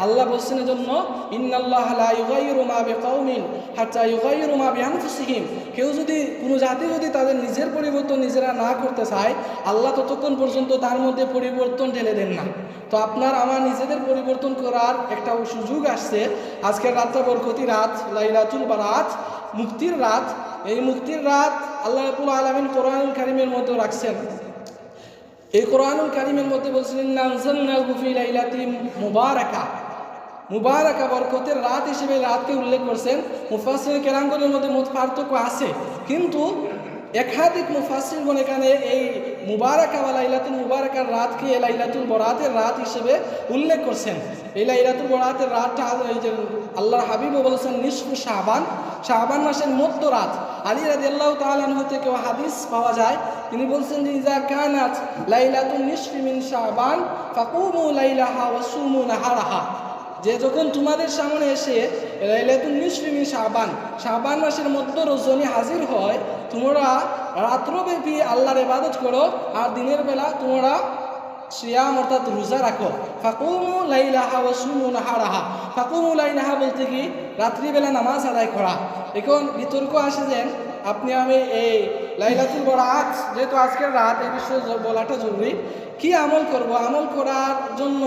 আল্লাহ বলছেন জন্য কেউ যদি, কোনো জাতি যদি তাদের নিজের পরিবর্তন নিজেরা না করতে চায়, আল্লাহ ততক্ষণ পর্যন্ত তার মধ্যে পরিবর্তন ঢেলে দেন না। তো আপনার, আমার নিজেদের পরিবর্তন করার একটা সুযোগ আসছে। আজকের রাতটা বরকতি রাত, লাইলাতুল বারাত, মুক্তির রাত। এই মুক্তির রাত আল্লাহ রাবুল আলমিন কোরআনুল কারিমের মধ্যে রাখছেন। এই কোরআনুল কারিমের মধ্যে বলছিলেন মুবারাকা। মুবারাকা বরকতের রাত হিসেবে রাতকে উল্লেখ করছেন মুফাসির কেরাঙ্গনের মধ্যে মত পার্থক্য আছে। কিন্তু একাধিক মুফাসিরগণ এখানে এই মুবারাকা বা লাইলাতুল মুবারাকার রাতকে এই লাইলাতুল বরাতের রাত হিসেবে উল্লেখ করছেন। এই লাইলাতুল বরাতের রাতটা এই যে আল্লাহর হাবিবও বলছেন নিষ্ফু শাহবান শাহবান মাসের মধ্য রাত। আলী রাজি আল্লাহ তালানহু কেউ হাদিস পাওয়া যায়। তিনি বলছেন যে ইজা কানাত লাইলাতুল নিসফি মিন শাহবান ফাকুমু লাইলাহা ওয়া সুমু নাহারাহা। যে যখন তোমাদের সামনে এসে লাইলাতুল নিসফি মিন শাহবান শাহবান মাসের মধ্য রজনী হাজির হয়, তোমরা রাত্রব্যাপী আল্লাহর ইবাদত করো আর দিনের বেলা তোমরা সিয়াম অর্থাৎ রোজা রাখো। ফাকুমু লাইলাহা ওয়া সুমু নাহারাহা। ফাকুমু লাইলাহা বলতে কি? রাত্রিবেলা নামাজ আদায় করা। এখন বিতর্ক আসে যেন আপনি আমি এই লাইলাতুল বরাত, যেহেতু আজকের রাত, এই বিষয়ে বলাটা জরুরি। কি আমল করব? আমল করার জন্য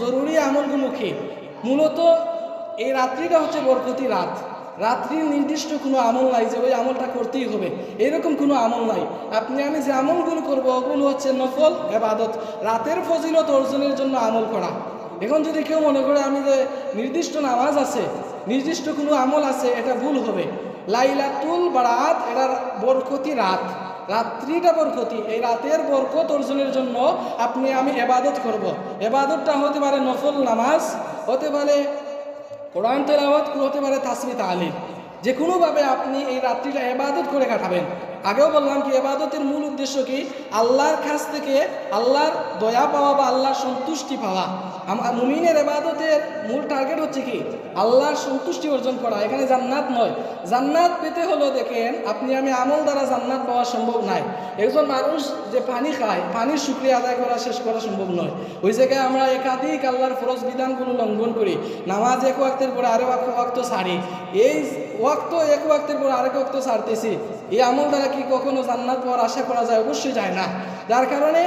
জরুরি আমলগুলো কি? মূলত এই রাত্রিটা হচ্ছে বরকতি রাত। রাত্রির নির্দিষ্ট কোনো আমল নাই যে ওই আমলটা করতেই হবে। এরকম কোনো আমল নাই। আপনি, আমি যে আমলগুলো করব, ওগুলো হচ্ছে নফল এবাদত রাতের ফজিলত অর্জনের জন্য আমল করা। এখন যদি কেউ মনে করে আমি যে নির্দিষ্ট নামাজ আছে, নির্দিষ্ট কোনো আমল আছে, এটা ভুল হবে। লাইলাতুল বারাত, এটার বরকতি রাত। রাত্রিটা বরকতি, এই রাতের বরকত অর্জনের জন্য আপনি, আমি এবাদত করব। এবাদতটা হতে পারে নফল নামাজ, হতে পারে কোরআন তেলাওয়াত, হতে পারে তাসমি আলী যে কোনোভাবে আপনি এই রাত্রিটা এবাদত করে কাটাবেন আগেও বললাম কি, এবাদতের মূল উদ্দেশ্য কি? আল্লাহর কাছ থেকে আল্লাহর দয়া পাওয়া বা আল্লাহর সন্তুষ্টি পাওয়া। মুমিনের এবাদতের মূল টার্গেট হচ্ছে কি? আল্লাহর সন্তুষ্টি অর্জন করা। এখানে জান্নাত নয়। জান্নাত পেতে হলো দেখেন, আপনি আমি আমল দ্বারা জান্নাত পাওয়া সম্ভব নাই। একজন মানুষ যে পানি খায়, পানির শুক্রিয়া আদায় করা, শেষ করা সম্ভব নয়। ওই জায়গায় আমরা একাধিক আল্লাহর ফরজ বিধানগুলো লঙ্ঘন করি। নামাজ এক ওয়াক্তের পরে আরেক ওয়াক্ত সারি এই ওয়াক্ত, এক ওয়াক্তের পর আরেক ওয়াক্ত সারতেছি এই আমল দ্বারা কি কখনো জান্নাত পাওয়ার আশা করা যায়? অবশ্যই যায় না। যার কারণে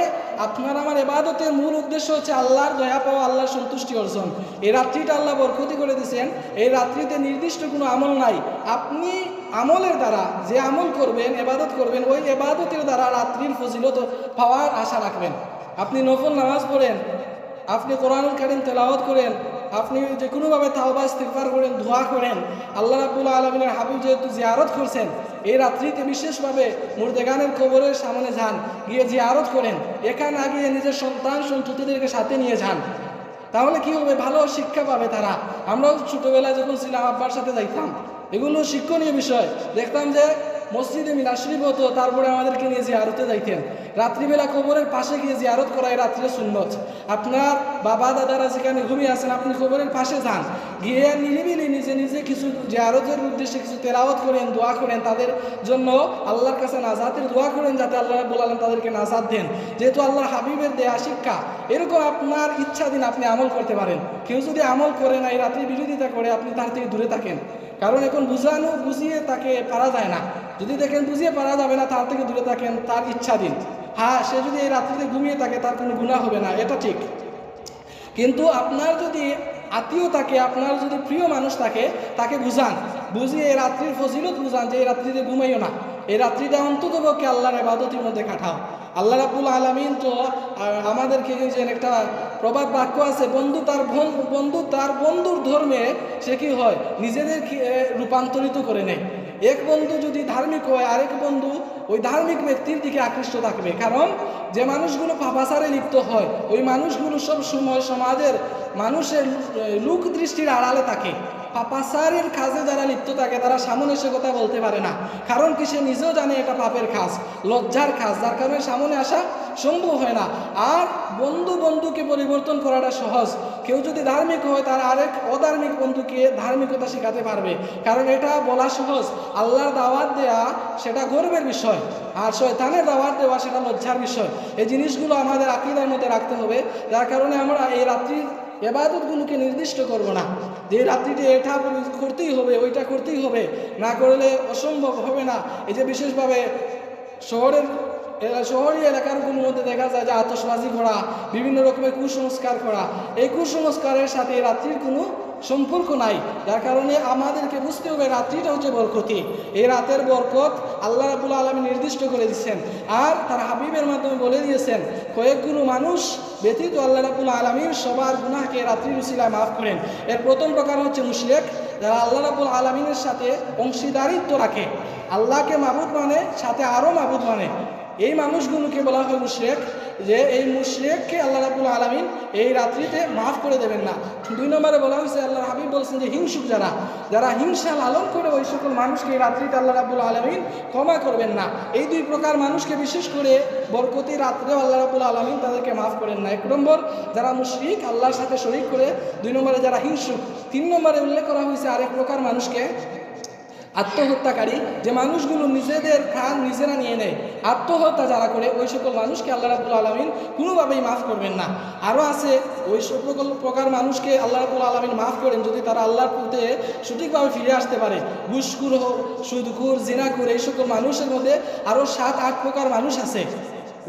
আপনার আমার এবাদতের মূল উদ্দেশ্য হচ্ছে আল্লাহর দয়া পাওয়া, আল্লাহর সন্তুষ্টি অর্জন। এই রাত্রিটা আল্লাহ বরকতি করে দিয়েছেন। এই রাত্রিতে নির্দিষ্ট কোনো আমল নাই। আপনি আমলের দ্বারা যে আমল করবেন, এবাদত করবেন, ওই এবাদতের দ্বারা রাত্রির ফজিলত পাওয়ার আশা রাখবেন। আপনি নফল নামাজ পড়েন, আপনি কোরআনুল কারিম তেলাওয়াত করেন আপনি যে কোনোভাবে তাওবা, ইস্তিগফার করেন, দোয়া করেন, আল্লাহ রাব্বুল আলমিনের হাবিব যেহেতু জিয়ারত করছেন, এই রাত্রিতে বিশেষভাবে মুর্দেগানের কবরের সামনে যান, গিয়ে জিয়ারত করেন, একা না গিয়ে নিজের সন্তান, সন্ততিদেরকে সাথে নিয়ে যান। তাহলে কি হবে? ভালো শিক্ষা পাবে তারা। আমরাও ছোটোবেলায় যখন ছিলাম, আব্বার সাথে যাইতাম। এগুলো শিক্ষণীয় বিষয়। দেখতাম যে মসজিদে মিলাশরীফ হতো, তারপরে আমাদেরকে নিয়ে জিয়ারতে যাইতেন। রাত্রিবেলা কবরের পাশে গিয়ে জিয়ারত করা এই রাত্রে সুন্নত। আপনার বাবা, দাদারা যেখানে ঘুমিয়ে আছেন, আপনি কবরের পাশে যান। গিয়ে নিরিবিলি নিজে নিজে কিছু জিয়ারতের উদ্দেশ্যে কিছু তেলাওয়াত করেন, দোয়া করেন। তাদের জন্য আল্লাহর কাছে নাজাতের দোয়া করেন, যাতে আল্লাহ বলালেন তাদেরকে নাজাত দেন। যেহেতু আল্লাহর হাবিবের দেয়া শিক্ষা, এরকম আপনার ইচ্ছাধীন আপনি আমল করতে পারেন। কেউ যদি আমল করে না, এই রাত্রি বিরোধিতা করে, আপনি তার থেকে দূরে থাকেন। কারণ এখন বুঝানো, বুঝিয়ে তাকে পারা যায় না। যদি দেখেন বুঝিয়ে পারা যাবে না, তার থেকে দূরে থাকেন, তার ইচ্ছাধীন হ্যাঁ সে যদি এই রাত্রিতে ঘুমিয়ে থাকে, তার কোনো গুণা হবে না, এটা ঠিক। কিন্তু আপনার যদি আত্মীয় থাকে, আপনার যদি প্রিয় মানুষ থাকে, তাকে বুঝান। বুঝিয়ে এই রাত্রির ফজিলত বুঝান যে এই রাত্রিতে ঘুমাইও না। এই রাত্রিটা অন্তত পক্ষে আল্লাহর এবাদতির মধ্যে কাটাও। আল্লাহ রাবুল আলমিন তো আমাদেরকে যে একটা প্রবাদ বাক্য আছে, বন্ধু তার বন- বন্ধু তার বন্ধুর ধর্মে সে কি হয়? নিজেদের রূপান্তরিত করে নেয়। এক বন্ধু যদি ধার্মিক হয়, আরেক বন্ধু ওই ধার্মিক ব্যক্তির দিকে আকৃষ্ট থাকবে। কারণ যে মানুষগুলো পাপাচারে লিপ্ত হয়, ওই মানুষগুলো সব সময় সমাজের মানুষের লুক দৃষ্টির আড়ালে থাকে। পাপাচারের কাজে যারা লিপ্ত থাকে, তারা সামনে এসে কথা বলতে পারে না। কারণ কি, সে নিজেও জানে এটা পাপের কাজ, লজ্জার কাজ। যার কারণে সামনে আসা সম্ভব হয় না। আর বন্ধু বন্ধুকে পরিবর্তন করাটা সহজ। কেউ যদি ধার্মিক হয়, তার আরেক অধার্মিক বন্ধুকে ধার্মিকতা শেখাতে পারবে। কারণ এটা বলা সহজ। আল্লাহর দাওয়াত দেয়া, সেটা গর্বের বিষয়। আর শয়তানের দাওয়াত দেওয়া, সেটা লজ্জার বিষয়। এই জিনিসগুলো আমাদের আকিদার মধ্যে রাখতে হবে। যার কারণে আমরা এই রাত্রির এবাদতগুলোকে নির্দিষ্ট করব না। যে রাত্রিটি এটা করতেই হবে, ওইটা করতেই হবে। না করলে অসম্ভব হবে না। এই যে বিশেষভাবে শহরের শহরী এলাকারগুলোর মধ্যে দেখা যায় যে আতসবাজি করা, বিভিন্ন রকমের কুসংস্কার করা। এই কুসংস্কারের সাথে রাত্রির কোনো সম্পর্ক নাই। যার কারণে আমাদেরকে বুঝতে হবে রাত্রিটা হচ্ছে বরকতি। এই রাতের বরকত আল্লাহ রাবুল আলমী নির্দিষ্ট করে দিচ্ছেন আর তার হাবিবের মাধ্যমে বলে দিয়েছেন কয়েকগুলো মানুষ ব্যতীত আল্লাহ রাবুল আলমীর সবার গুনাহকে রাত্রির উসিলায় মাফ করেন। এর প্রথম প্রকার হচ্ছে মুশরেক, যারা আল্লাহ রাবুল আলমিনের সাথে অংশীদারিত্ব রাখে। আল্লাহকে মাবুদ মানে সাথে আরও মাবুদ মানে। এই মানুষগুলোকে বলা হয় মুশরেক। যে এই মুশরেককে আল্লাহ রাবুল আলমিন এই রাত্রিতে মাফ করে দেবেন না। দুই নম্বরে বলা হয়েছে, আল্লাহ হাবিব বলছেন যে, হিংসুক যারা যারা হিংসা লালন করে ওই সকল মানুষকে এই রাত্রিতে আল্লাহ রাবুল আলমিন ক্ষমা করবেন না। এই দুই প্রকার মানুষকে বিশেষ করে বরকতি রাত্রেও আল্লাহ রাবুল আলমিন তাদেরকে মাফ করেন না। এক নম্বর, যারা মুশরিক, আল্লাহর সাথে শরিক করে, দুই নম্বরে যারা হিংসুক, তিন নম্বরে উল্লেখ করা হয়েছে আরেক প্রকার মানুষকে আত্মহত্যাকারী যে মানুষগুলো নিজেদের প্রাণ নিজেরা নিয়ে নেয়, আত্মহত্যা যারা করে ওই সকল মানুষকে আল্লাহ রাবুল আলমিন কোনোভাবেই মাফ করবেন না। আরও আছে, ওই সকল প্রকার মানুষকে আল্লাহ রাবুল আলমিন মাফ করেন যদি তারা আল্লাহর পুতে সঠিকভাবে ফিরে আসতে পারে। ঘুষখুর হোক সুদখুর জিনাকুর এই সকল মানুষের মধ্যে আরও সাত, আট প্রকার মানুষ আছে।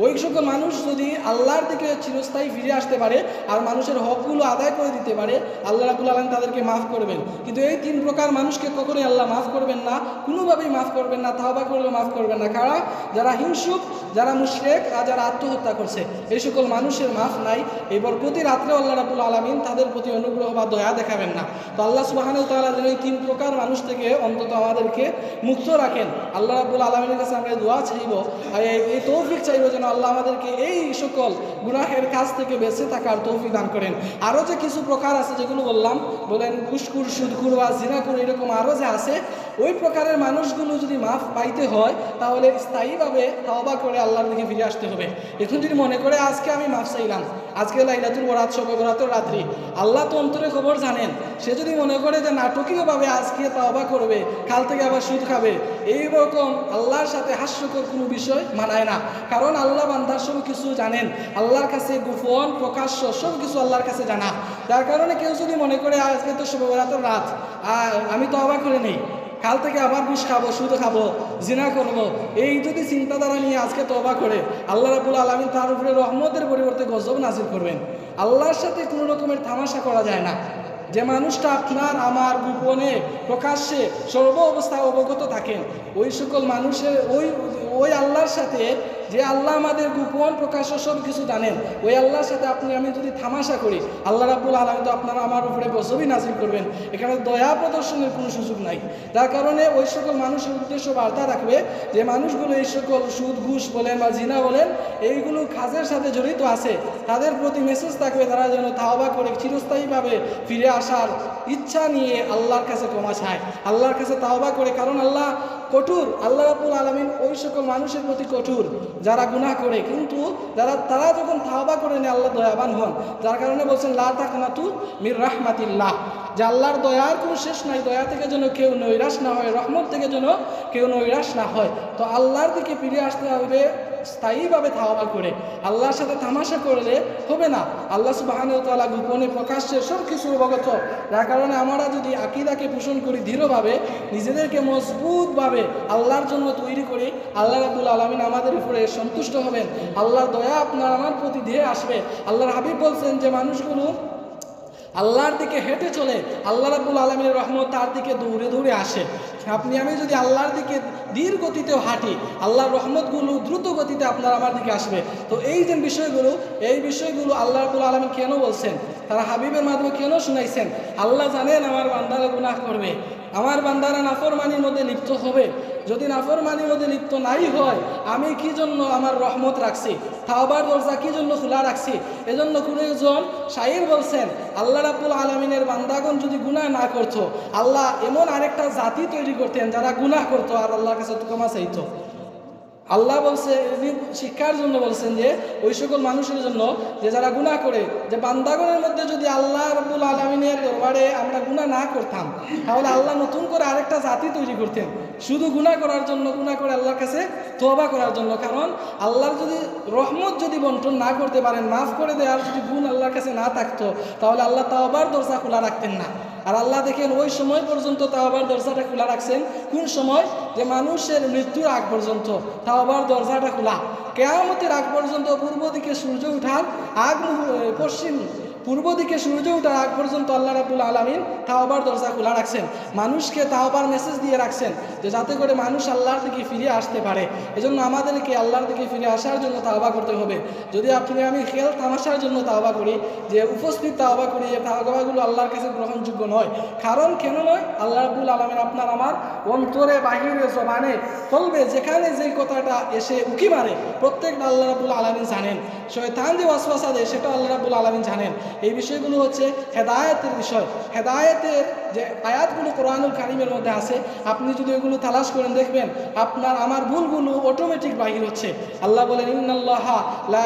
ওই সকল মানুষ যদি আল্লাহর দিকে চিরস্থায়ী ফিরে আসতে পারে আর মানুষের হকগুলো আদায় করে দিতে পারে, আল্লাহ রাবুল আলম তাদেরকে মাফ করবেন। কিন্তু এই তিন প্রকার মানুষকে কখনোই আল্লাহ মাফ করবেন না, কোনোভাবেই মাফ করবেন না, তাওবা করলেও মাফ করবেন না। কারা? যারা হিংসুক, যারা মুশরেক আর যারা আত্মহত্যা করছে। এই সকল মানুষের মাফ নাই, এই প্রতি রাত্রে আল্লাহ রাবুল আলমিন তাদের প্রতি অনুগ্রহ বা দয়া দেখাবেন না। তো আল্লাহ সুবাহান তাআলা যেন এই তিন প্রকার মানুষ থেকে অন্তত আমাদেরকে মুক্ত রাখেন। আল্লাহ রাবুল আলমিনের কাছে আমরা দোয়া চাইব এই তৌফিক চাইব যেন আল্লাহ আমাদেরকে এই সকল গুনাহের কাজ থেকে বেঁচে থাকার তৌফি দান করেন। আরও যে কিছু প্রকার আছে যেগুলো বললাম, বলেন ঘুসকুর সুদকুর বা জিনাকুর, এরকম আরও যে আছে ওই প্রকারের মানুষগুলো যদি মাফ পাইতে হয়, তাহলে স্থায়ীভাবে তাওবা করে আল্লাহর দিকে ফিরে আসতে হবে। এখন যদি মনে করে আজকে আমি মাফ চাইলাম, আজকে লাইলাতুল বরাত বরাতের রাত্রি, আল্লাহ তো অন্তরে খবর জানেন। সে যদি মনে করে যে নাটকীয়ভাবে আজকে তাওবা করবে, কাল থেকে আবার সুদ খাবে, এইরকম আল্লাহর সাথে হাস্যকর কোনো বিষয় মানায় না। কারণ আল্লাহ বান্দার সব কিছু জানেন। আল্লাহর কাছে গোপন, প্রকাশ্য সব কিছু আল্লাহর কাছে জানা। যার কারণে কেউ যদি মনে করে আজকে তো শুভ রাতের রাত আমি তো অবাক করে নেই। কাল থেকে আবার বিষ খাব, সুদ খাব, জিনা করব। এই যদি চিন্তাধারা নিয়ে আজকে তবা করে, আল্লাহ রাবুল আলমিন তার উপরে রহমতের পরিবর্তে গজব নাজির করবেন। আল্লাহর সাথে কোনো রকমের তামাশা করা যায় না। যে মানুষটা আপনার আমার গোপনে প্রকাশ্যে সর্ব অবস্থায় অবগত থাকেন, ওই সকল মানুষের ওই ওই আল্লাহর সাথে যে আল্লাহ আমাদের গোপন প্রকাশ্য সব কিছু জানেন, ওই আল্লাহর সাথে আপনি, আমি যদি থামাশা করি, আল্লাহ রাবুল আলম তো আপনারা আমার উপরে গজবই নাজিল করবেন, এখানে দয়া প্রদর্শনের কোনো সুযোগ নাই। তার কারণে ওই সকল মানুষের উদ্দেশ্য বার্তা রাখবে যে মানুষগুলো এই সকল সুদ, ঘুষ বলেন বা জিনা বলেন, এইগুলো কাজের সাথে জড়িত আছে, তাদের প্রতি মেসেজ থাকবে, তারা যেন তাওবা করে, চিরস্থায়ীভাবে ফিরে আসার ইচ্ছা নিয়ে আল্লাহর কাছে ক্ষমা চায়। আল্লাহর কাছে তাওবা করে, কারণ আল্লাহ কঠোর। আল্লাহ রাবুল আলমিন ওই সকল মানুষের প্রতি কঠোর, যারা গুনাহ করে। কিন্তু যারা, তারা যখন তাওবা করে নেয়, আল্লাহ দয়াবান হন। যার কারণে বলছেন, লা তাকনাতু মির রাহমাতিল্লাহ। যে আল্লাহর দয়ার কোনো শেষ নাই, দয়া থেকে যেন কেউ নৈরাশ না হয়, রহমত থেকে যেন কেউ নৈরাশ না হয়। তো আল্লাহর দিকে ফিরে আসতে হবে স্থায়ীভাবে তাওবা করে। আল্লাহর সাথে তামাশা করলে হবে না। আল্লাহ সুবাহানুর তালা গোপনে প্রকাশ্যে সব কিছু অবগত। যার কারণে আমরা যদি আকিদাকে পোষণ করি দৃঢ়ভাবে, নিজেদেরকে মজবুতভাবে আল্লাহর জন্য তৈরি করি আল্লাহ রাবুল আলমিন আমাদের উপরে সন্তুষ্ট হবেন। আল্লাহর দয়া আপনার আমার প্রতি ধেয়ে আসবে। আল্লাহর হাবিব বলছেন যে, মানুষগুলো আল্লাহর দিকে হেঁটে চলে, আল্লাহ রাবুল আলমীর রহমত তার দিকে দৌড়ে দৌড়ে আসে। আপনি, আমি যদি আল্লাহর দিকে ধীর গতিতেও হাঁটি, আল্লাহর রহমতগুলো দ্রুত গতিতে আপনার আমার দিকে আসবে। তো এই যে বিষয়গুলো, এই বিষয়গুলো আল্লাহ রাবুল আলমী কেন বলছেন? তারা হাবিবের মাধ্যমে কেন শুনাইছেন? আল্লাহ জানেন আমার বান্দারা গুনাহ করবে। আমার বান্দারা নাফরমানির মধ্যে লিপ্ত হবে। যদি নাফরমানির মধ্যে লিপ্ত নাই হয়, আমি কি জন্য আমার রহমত রাখছি? তাওবার দরজা কি জন্য খোলা রাখছি? এজন্য কোনো একজন শাহির বলছেন, আল্লাহ রাবুল আলমিনের বান্দাগণ যদি গুনাহ না করতো, আল্লাহ এমন আরেকটা জাতি তৈরি করতেন যারা গুনাহ করতো আর আল্লাহর কাছে চাইতো। আল্লাহ বলছে শিক্ষার জন্য বলছেন যে, ওই সকল মানুষের জন্য যে যারা গুনাহ করে, যে বান্দাগণের মধ্যে যদি আল্লাহ রবুল আলমিনের এবারে আমরা গুণা না করতাম, তাহলে আল্লাহ নতুন করে আরেকটা জাতি তৈরি করতেন। শুধু গুণা করার জন্য গুণা করে আল্লাহর কাছে তোবা করার জন্য। কারণ আল্লাহর যদি রহমত যদি বন্টন না করতে পারেন, মাফ করে দেওয়ার যদি গুণ আল্লাহর কাছে না থাকতো, তাহলে আল্লাহ তাওবার দরজা খোলা রাখতেন না। আর আল্লাহ দেখেন ওই সময় পর্যন্ত তাওবার দরজাটা খোলা রাখছেন। কোন সময়? যে মানুষের মৃত্যুর আগ পর্যন্ত তাওবার দরজাটা খোলা। কেয়ামতের আগ পর্যন্ত পূর্ব দিকে সূর্য উঠার আগ পশ্চিম পূর্ব দিকে সূর্য ওঠার আগ পর্যন্ত আল্লাহ রাবুল আলমিন তাওবার দরজা খোলা রাখছেন। মানুষকে তাওবার মেসেজ দিয়ে রাখছেন যে যাতে করে মানুষ আল্লাহর দিকে ফিরে আসতে পারে। এজন্য আমাদেরকে আল্লাহর দিকে ফিরে আসার জন্য তাওবা করতে হবে। যদি আপনি আমি খেল তামাশার জন্য তাওবা করি, যে উপস্থিত তাওবা করি এই তাওবাগুলো আল্লাহর কাছে গ্রহণযোগ্য নয়। কারণ কেন নয়? আল্লাহ রাবুল আলমিন আপনার আমার অন্তরে, বাহিরে, জবানে ফলবে যেখানে যেই কথাটা এসে উকি মারে, প্রত্যেকটা আল্লাহ রাবুল আলমিন জানেন। শয়তান যে ওয়াসওয়াসা দেয় সেটা আল্লাহ রাবুল আলমিন জানেন। এই বিষয়গুলো হচ্ছে হেদায়েতের বিষয়। হেদায়েতের যে আয়াতগুলো কোরআনুল কারিমের মধ্যে আছে, আপনি যদি ওইগুলো তালাশ করেন, দেখবেন আপনার, আমার ভুলগুলো অটোমেটিক বাহির হচ্ছে। আল্লাহ বলেন, ইন্নাল্লাহা লা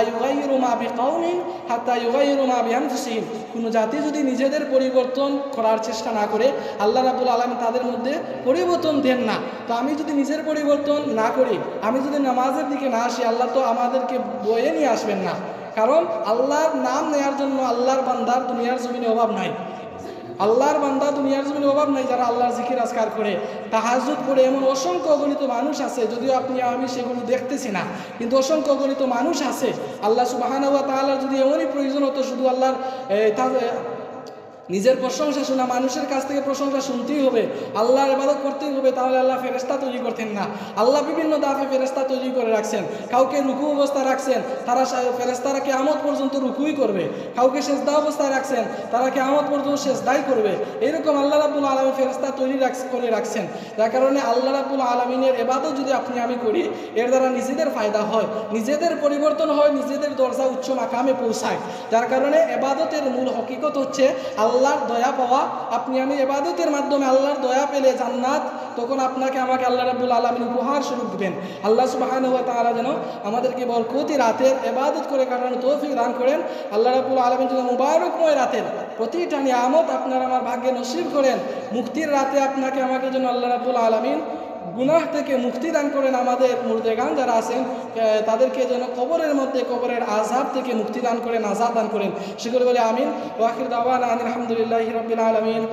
কোনো জাতি যদি নিজেদের পরিবর্তন করার চেষ্টা না করে, আল্লাহ রাবুল আলম তাদের মধ্যে পরিবর্তন দেন না। তো আমি যদি নিজের পরিবর্তন না করি, আমি যদি নামাজের দিকে না আসি, আল্লাহ তো আমাদেরকে বয়ে নিয়ে আসবেন না। কারণ আল্লাহর নাম নেয়ার জন্য আল্লাহর বান্দার দুনিয়ার জমিনে অভাব নাই। আল্লাহর বান্দা দুনিয়ার জমিনে অভাব নাই, যারা আল্লাহর জিকির আজকার করে। তাহাজুদ করে এমন অসংখ্য অগণিত মানুষ আছে, যদিও আপনি, আমি সেগুলো দেখতেছি না, কিন্তু অসংখ্য অগণিত মানুষ আছে। আল্লাহ সুবাহানা তাহলে যদি এমনই প্রয়োজন হতো, শুধু আল্লাহর নিজের প্রশংসা শোনা, মানুষের কাছ থেকে প্রশংসা শুনতেই হবে। আল্লাহর ইবাদত করতেই হবে, তাহলে আল্লাহ ফেরেস্তা তৈরি করতেন না। আল্লাহ বিভিন্ন দাফে ফেরেস্তা তৈরি করে রাখছেন। কাউকে রুকু অবস্থা রাখছেন, তারা ফেরেস্তারা কেয়ামত পর্যন্ত রুকুই করবে। কাউকে সেজদা অবস্থায় রাখছেন, তারা কেয়ামত পর্যন্ত সেজদাই করবে। এরকম আল্লাহ রাবুল আলমী ফেরেস্তা তৈরি করে রাখছেন। যার কারণে আল্লাহ রাবুল আলমিনের এবাদত যদি আপনি, আমি করি, এর দ্বারা নিজেদের ফায়দা হয়, নিজেদের পরিবর্তন হয়, নিজেদের দরজা উচ্চ মাকামে পৌঁছায়। যার কারণে এবাদতের মূল হকিকত হচ্ছে আল্লাহর দয়া পাওয়া, আপনি আমি এবাদতের মাধ্যমে আল্লাহর দয়া পেলে জান্নাত, তখন আপনাকে আমাকে আল্লাহ রাবুল আলমিন উপহার স্বরূপ দেবেন। আল্লাহ সুবাহান হয়ে তাঁরা যেন আমাদেরকে বরকতি রাতের এবাদত করে কাটানো তৌফিক দান করেন। আল্লাহ রাবুল আলমিন যেন মুবারকময় রাতের প্রতিটা নিয়ামত আপনার আমার ভাগ্যে নসিব করেন। মুক্তির রাতে আপনাকে আমাকে যেন আল্লাহ রাবুল আলমিন গুনাহ থেকে মুক্তি দান করেন আমাদের মুর্দেগান যারা আছেন তাদেরকে যেন কবরের মধ্যে কবরের আজাব থেকে মুক্তি দান করেন আজাদ দান করেন। সেগুলো বলে আমিন। ওয়াকির দাওয়ান আলহামদুলিল্লাহ রবিল আলমিন।